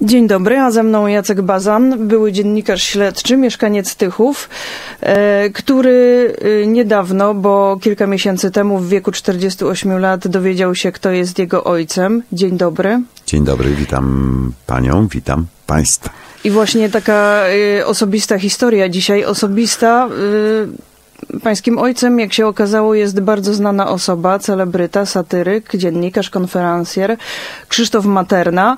Dzień dobry, a ze mną Jacek Bazan, były dziennikarz śledczy, mieszkaniec Tychów, e, który e, niedawno, bo kilka miesięcy temu w wieku 48 lat dowiedział się, kto jest jego ojcem. Dzień dobry. Dzień dobry, witam panią, witam państwa. I właśnie taka e, osobista historia dzisiaj, osobista... Pańskim ojcem, jak się okazało, jest bardzo znana osoba, celebryta, satyryk, dziennikarz, konferencjer, Krzysztof Materna.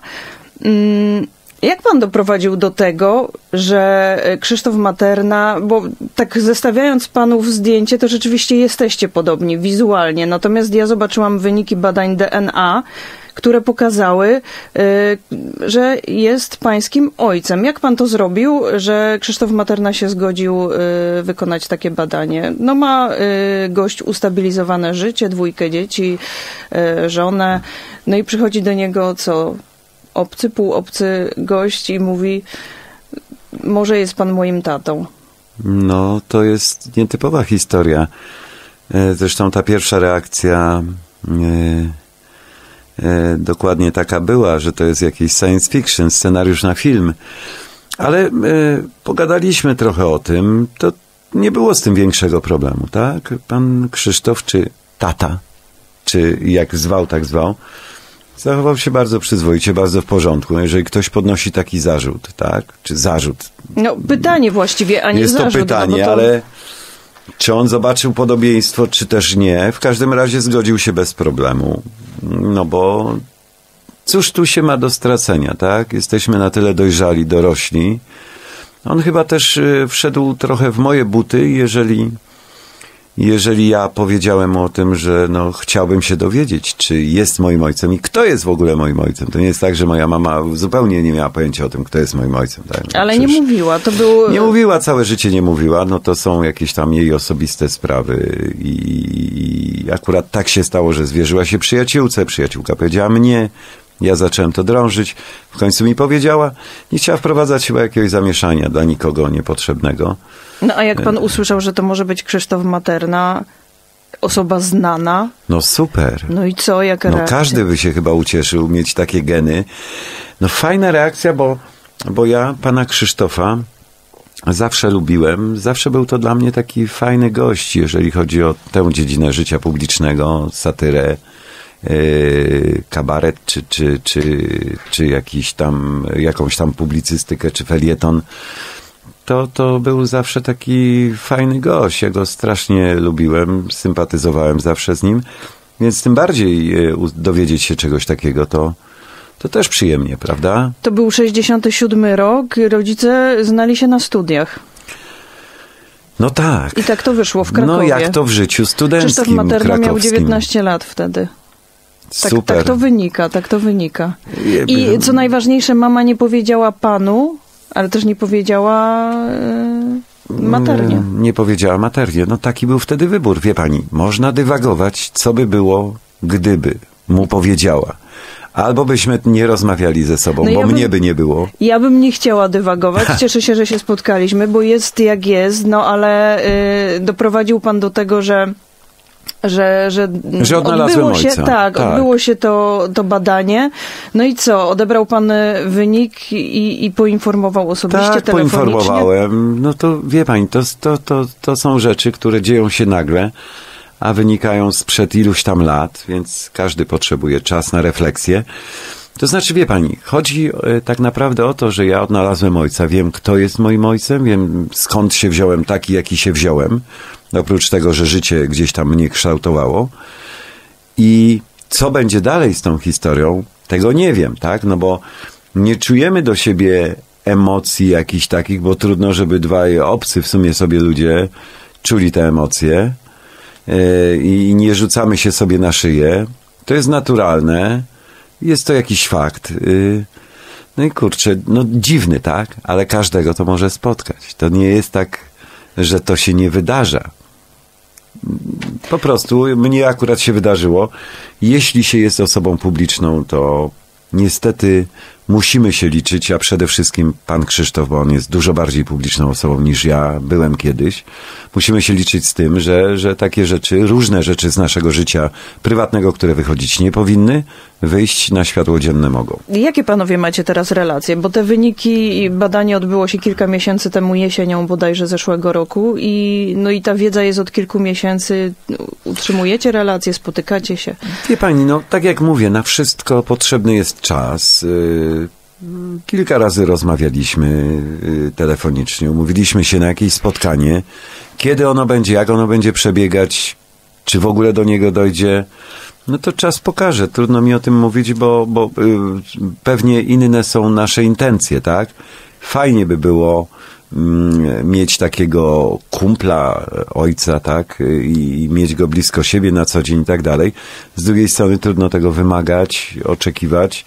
Mm, jak pan doprowadził do tego, że Krzysztof Materna, bo tak zestawiając panów zdjęcie, to rzeczywiście jesteście podobni wizualnie, natomiast ja zobaczyłam wyniki badań DNA, które pokazały, y, że jest pańskim ojcem. Jak pan to zrobił, że Krzysztof Materna się zgodził y, wykonać takie badanie? No ma gość ustabilizowane życie, dwójkę dzieci, żonę, no i przychodzi do niego co obcy, półobcy gość i mówi, może jest pan moim tatą. No, to jest nietypowa historia. E, zresztą ta pierwsza reakcja e, e, dokładnie taka była, że to jest jakiś science fiction, scenariusz na film. Ale pogadaliśmy trochę o tym. To nie było z tym większego problemu, tak? Pan Krzysztof, czy tata, czy jak zwał, tak zwał, Zachował się bardzo przyzwoicie, bardzo w porządku. Jeżeli ktoś podnosi taki zarzut, tak? Czy zarzut? No, pytanie właściwie, a nie Jest zarzut. to pytanie, no to... ale czy on zobaczył podobieństwo, czy też nie? W każdym razie zgodził się bez problemu. No bo cóż tu się ma do stracenia, tak? Jesteśmy na tyle dojrzali, dorośli. On chyba też y, wszedł trochę w moje buty, jeżeli jeżeli ja powiedziałem o tym, że no, chciałbym się dowiedzieć, czy jest moim ojcem i kto jest w ogóle moim ojcem. To nie jest tak, że moja mama zupełnie nie miała pojęcia o tym, kto jest moim ojcem. Tak? No, Ale nie mówiła, to był... Nie mówiła, całe życie nie mówiła, no to są jakieś tam jej osobiste sprawy i, i akurat tak się stało, że zwierzyła się przyjaciółce, przyjaciółka powiedziała mnie, ja zacząłem to drążyć. W końcu mi powiedziała, nie chciała wprowadzać chyba jakiegoś zamieszania dla nikogo niepotrzebnego. No a jak pan usłyszał, że to może być Krzysztof Materna, osoba znana. No super. No i co, jaka no, reakcja? Każdy by się chyba ucieszył mieć takie geny. No fajna reakcja, bo, bo ja pana Krzysztofa zawsze lubiłem. Zawsze był to dla mnie taki fajny gość, jeżeli chodzi o tę dziedzinę życia publicznego, satyrę, kabaret, czy, czy, czy, czy jakiś tam, jakąś tam publicystykę, czy felieton to, to był zawsze taki fajny gość. Ja go strasznie lubiłem, sympatyzowałem zawsze z nim, więc tym bardziej e, dowiedzieć się czegoś takiego to, to też przyjemnie, prawda? To był 67 rok, rodzice znali się na studiach. No tak. I tak to wyszło w Krakowie. No jak to w życiu studenckim Krzysztof Materna miał 19 lat wtedy. Tak, Super. tak to wynika, tak to wynika. I co najważniejsze, mama nie powiedziała panu, ale też nie powiedziała yy, materię. Nie powiedziała materię. No taki był wtedy wybór. Wie pani, można dywagować, co by było, gdyby mu powiedziała. Albo byśmy nie rozmawiali ze sobą, no bo ja bym, mnie by nie było. Ja bym nie chciała dywagować. Cieszę się, że się spotkaliśmy, bo jest jak jest, no ale yy, doprowadził pan do tego, że że, że, że odbiło się, ojca. Tak, tak, odbyło się to, to badanie. No i co? Odebrał pan wynik i, i poinformował osobiście tak, telefonicznie? poinformowałem. No to wie pani, to, to, to, to są rzeczy, które dzieją się nagle, a wynikają sprzed iluś tam lat, więc każdy potrzebuje czas na refleksję. To znaczy, wie pani, chodzi e, tak naprawdę o to, że ja odnalazłem ojca, wiem, kto jest moim ojcem, wiem, skąd się wziąłem taki, jaki się wziąłem, oprócz tego, że życie gdzieś tam mnie kształtowało. I co będzie dalej z tą historią, tego nie wiem, tak? No bo nie czujemy do siebie emocji jakichś takich, bo trudno, żeby dwaj obcy w sumie sobie ludzie czuli te emocje yy, i nie rzucamy się sobie na szyję. To jest naturalne jest to jakiś fakt. Y, no i kurczę, no dziwny, tak? Ale każdego to może spotkać. To nie jest tak, że to się nie wydarza. Po prostu mnie akurat się wydarzyło. Jeśli się jest osobą publiczną, to niestety musimy się liczyć, a przede wszystkim pan Krzysztof, bo on jest dużo bardziej publiczną osobą niż ja byłem kiedyś. Musimy się liczyć z tym, że, że takie rzeczy, różne rzeczy z naszego życia prywatnego, które wychodzić nie powinny, wyjść na światło dzienne mogą. Jakie panowie macie teraz relacje? Bo te wyniki i badanie odbyło się kilka miesięcy temu jesienią bodajże zeszłego roku i no i ta wiedza jest od kilku miesięcy. Utrzymujecie relacje, spotykacie się? Wie pani, no tak jak mówię, na wszystko potrzebny jest czas. Y, kilka razy rozmawialiśmy y, telefonicznie, umówiliśmy się na jakieś spotkanie. Kiedy ono będzie, jak ono będzie przebiegać, czy w ogóle do niego dojdzie, no to czas pokaże. Trudno mi o tym mówić, bo, bo y, pewnie inne są nasze intencje, tak? Fajnie by było mm, mieć takiego kumpla ojca, tak? I, I mieć go blisko siebie na co dzień i tak dalej. Z drugiej strony trudno tego wymagać, oczekiwać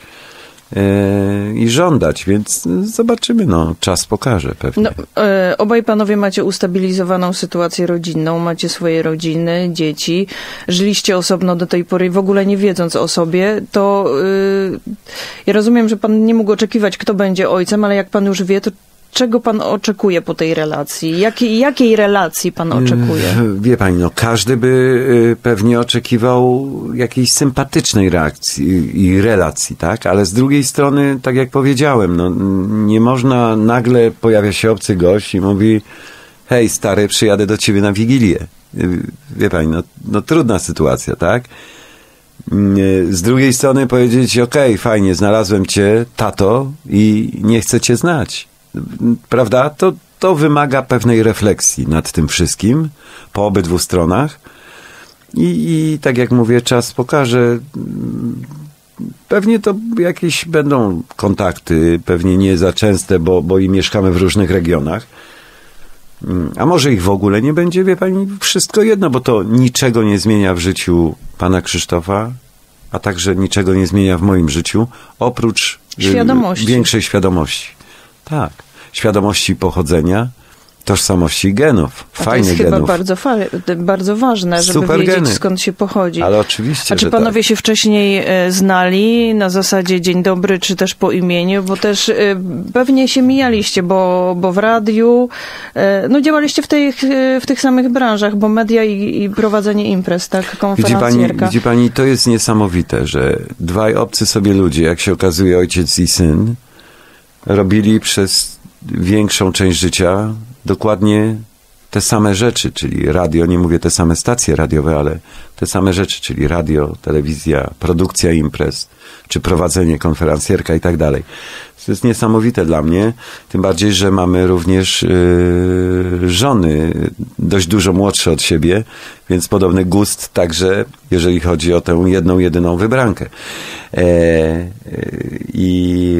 i żądać, więc zobaczymy, no, czas pokaże pewnie. No, e, obaj panowie macie ustabilizowaną sytuację rodzinną, macie swoje rodziny, dzieci, żyliście osobno do tej pory w ogóle nie wiedząc o sobie, to e, ja rozumiem, że pan nie mógł oczekiwać, kto będzie ojcem, ale jak pan już wie, to czego pan oczekuje po tej relacji? Jakiej, jakiej relacji pan oczekuje? Wie pani, no każdy by y, pewnie oczekiwał jakiejś sympatycznej reakcji i relacji, tak? Ale z drugiej strony, tak jak powiedziałem, no nie można, nagle pojawia się obcy gość i mówi hej stary, przyjadę do ciebie na Wigilię. Y, wie pani, no, no trudna sytuacja, tak? Y, z drugiej strony powiedzieć, okej, okay, fajnie, znalazłem cię, tato, i nie chcę cię znać prawda? To, to wymaga pewnej refleksji nad tym wszystkim po obydwu stronach. I, I tak jak mówię, czas pokaże. Pewnie to jakieś będą kontakty, pewnie nie za częste, bo, bo i mieszkamy w różnych regionach. A może ich w ogóle nie będzie, wie pani, wszystko jedno, bo to niczego nie zmienia w życiu pana Krzysztofa, a także niczego nie zmienia w moim życiu, oprócz y, świadomości. większej świadomości. Tak. Świadomości pochodzenia, tożsamości genów. Fajnie to jest genów. chyba bardzo, bardzo ważne, żeby Super wiedzieć geny. skąd się pochodzi. Ale oczywiście, A czy panowie tak. się wcześniej e, znali na zasadzie dzień dobry, czy też po imieniu? Bo też e, pewnie się mijaliście, bo, bo w radiu, e, no działaliście w tych, w tych samych branżach, bo media i, i prowadzenie imprez, tak, konferencjerka. Widzi pani, widzi pani, to jest niesamowite, że dwaj obcy sobie ludzie, jak się okazuje ojciec i syn, robili przez większą część życia dokładnie te same rzeczy, czyli radio, nie mówię te same stacje radiowe, ale te same rzeczy, czyli radio, telewizja, produkcja imprez, czy prowadzenie konferencjerka i tak dalej. To jest niesamowite dla mnie, tym bardziej, że mamy również yy, żony dość dużo młodsze od siebie, więc podobny gust także, jeżeli chodzi o tę jedną, jedyną wybrankę. E, e, I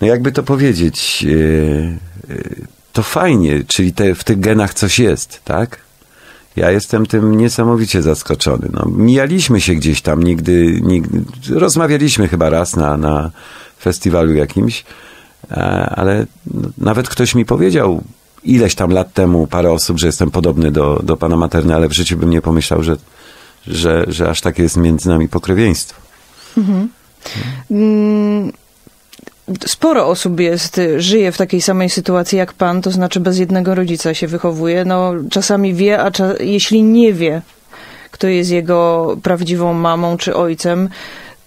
no jakby to powiedzieć, e, e, to fajnie, czyli te, w tych genach coś jest, tak? Ja jestem tym niesamowicie zaskoczony. No, mijaliśmy się gdzieś tam, nigdy, nigdy rozmawialiśmy chyba raz na, na festiwalu jakimś, e, ale nawet ktoś mi powiedział ileś tam lat temu, parę osób, że jestem podobny do, do pana Materny, ale w życiu bym nie pomyślał, że, że, że aż takie jest między nami pokrewieństwo. Mhm. Mm sporo osób jest, żyje w takiej samej sytuacji jak pan, to znaczy bez jednego rodzica się wychowuje. No, czasami wie, a jeśli nie wie, kto jest jego prawdziwą mamą czy ojcem,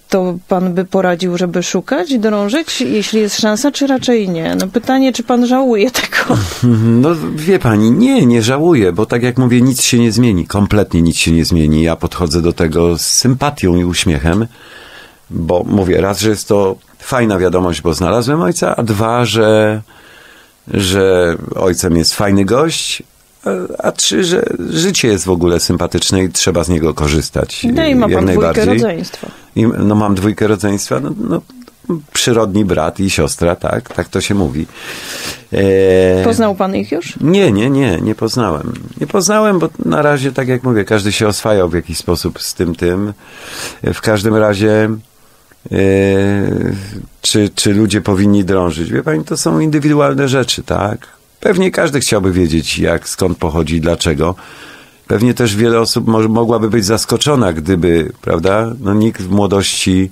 to pan by poradził, żeby szukać, drążyć, jeśli jest szansa, czy raczej nie? No pytanie, czy pan żałuje tego? No wie pani, nie, nie żałuję, bo tak jak mówię, nic się nie zmieni, kompletnie nic się nie zmieni. Ja podchodzę do tego z sympatią i uśmiechem, bo mówię, raz, że jest to fajna wiadomość, bo znalazłem ojca, a dwa, że, że ojcem jest fajny gość, a trzy, że życie jest w ogóle sympatyczne i trzeba z niego korzystać. No i ma pan dwójkę rodzeństwa. I, no mam dwójkę rodzeństwa, no, no, przyrodni brat i siostra, tak, tak to się mówi. E... Poznał pan ich już? Nie, nie, nie, nie poznałem. Nie poznałem, bo na razie, tak jak mówię, każdy się oswajał w jakiś sposób z tym, tym. W każdym razie czy, czy ludzie powinni drążyć. Wie pani, to są indywidualne rzeczy, tak? Pewnie każdy chciałby wiedzieć, jak, skąd pochodzi, dlaczego. Pewnie też wiele osób mogłaby być zaskoczona, gdyby, prawda, no nikt w młodości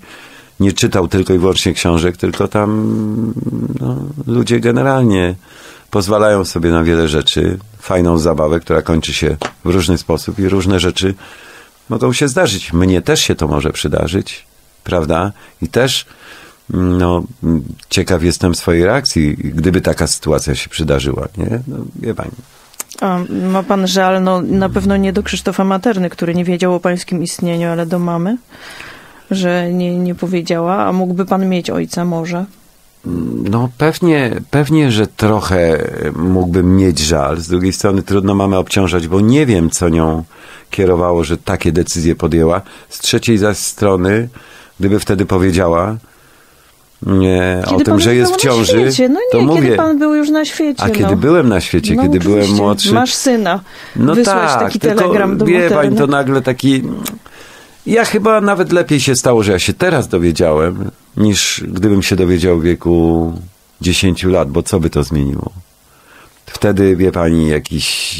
nie czytał tylko i wyłącznie książek, tylko tam no, ludzie generalnie pozwalają sobie na wiele rzeczy, fajną zabawę, która kończy się w różny sposób i różne rzeczy mogą się zdarzyć. Mnie też się to może przydarzyć, prawda? I też no, ciekaw jestem swojej reakcji, gdyby taka sytuacja się przydarzyła, nie? No, wie pani. A, ma pan żal, no na pewno nie do Krzysztofa Materny, który nie wiedział o pańskim istnieniu, ale do mamy, że nie, nie powiedziała, a mógłby pan mieć ojca może? No pewnie, pewnie, że trochę mógłbym mieć żal. Z drugiej strony trudno mamy obciążać, bo nie wiem, co nią kierowało, że takie decyzje podjęła. Z trzeciej zaś strony, gdyby wtedy powiedziała nie, o tym, że jest w ciąży, no nie, to mówię. Kiedy pan był już na świecie. A no. kiedy byłem na świecie, no, kiedy oczywiście. byłem młodszy. Masz syna. No Wysłać tak, taki tylko, telegram do wie pani, to nagle taki... Ja chyba nawet lepiej się stało, że ja się teraz dowiedziałem, niż gdybym się dowiedział w wieku 10 lat, bo co by to zmieniło? Wtedy, wie pani, jakieś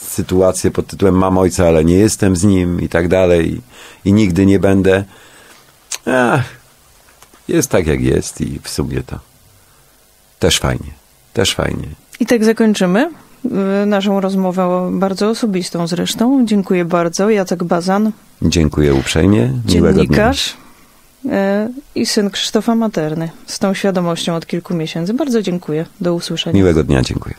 sytuacje pod tytułem mam ojca, ale nie jestem z nim i tak dalej i nigdy nie będę. Ach, jest tak jak jest i w sumie to też fajnie, też fajnie. I tak zakończymy y, naszą rozmowę, bardzo osobistą zresztą. Dziękuję bardzo. Jacek Bazan, Dziękuję uprzejmie. Miłego dnia. dziennikarz y, i syn Krzysztofa Materny. Z tą świadomością od kilku miesięcy. Bardzo dziękuję. Do usłyszenia. Miłego dnia, dziękuję.